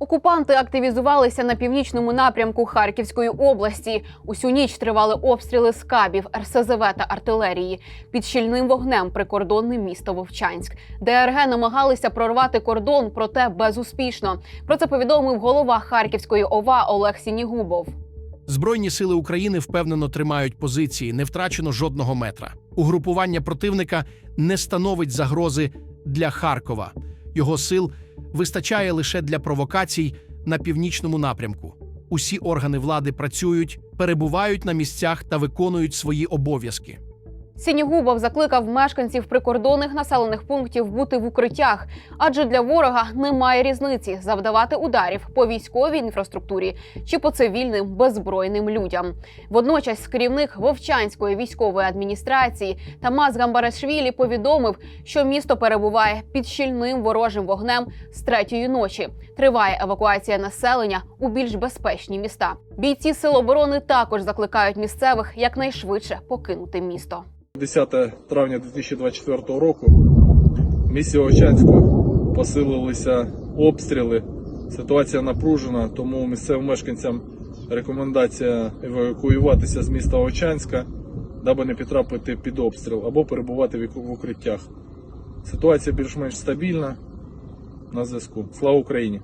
Окупанти активізувалися на північному напрямку Харківської області. Усю ніч тривали обстріли з кабів, РСЗВ та артилерії. Під щільним вогнем прикордонне місто Вовчанськ. ДРГ намагалися прорвати кордон, проте безуспішно. Про це повідомив голова Харківської ОВА Олег Сінігубов. Збройні сили України впевнено тримають позиції, не втрачено жодного метра. Угрупування противника не становить загрози для Харкова. Його сил вистачає лише для провокацій на північному напрямку. Усі органи влади працюють, перебувають на місцях та виконують свої обов'язки. Сінігубов закликав мешканців прикордонних населених пунктів бути в укриттях, адже для ворога немає різниці завдавати ударів по військовій інфраструктурі чи по цивільним беззбройним людям. Водночас керівник Вовчанської військової адміністрації Тамас Гамбарашвілі повідомив, що місто перебуває під щільним ворожим вогнем з третьої ночі. Триває евакуація населення у більш безпечні міста. Бійці сил оборони також закликають місцевих якнайшвидше покинути місто. 10 травня 2024 року в місті Овчанську посилилися обстріли. Ситуація напружена, тому місцевим мешканцям рекомендація евакуюватися з міста Овчанська, даби не потрапити під обстріл або перебувати в укриттях. Ситуація більш-менш стабільна. На зв'язку. Слава Україні!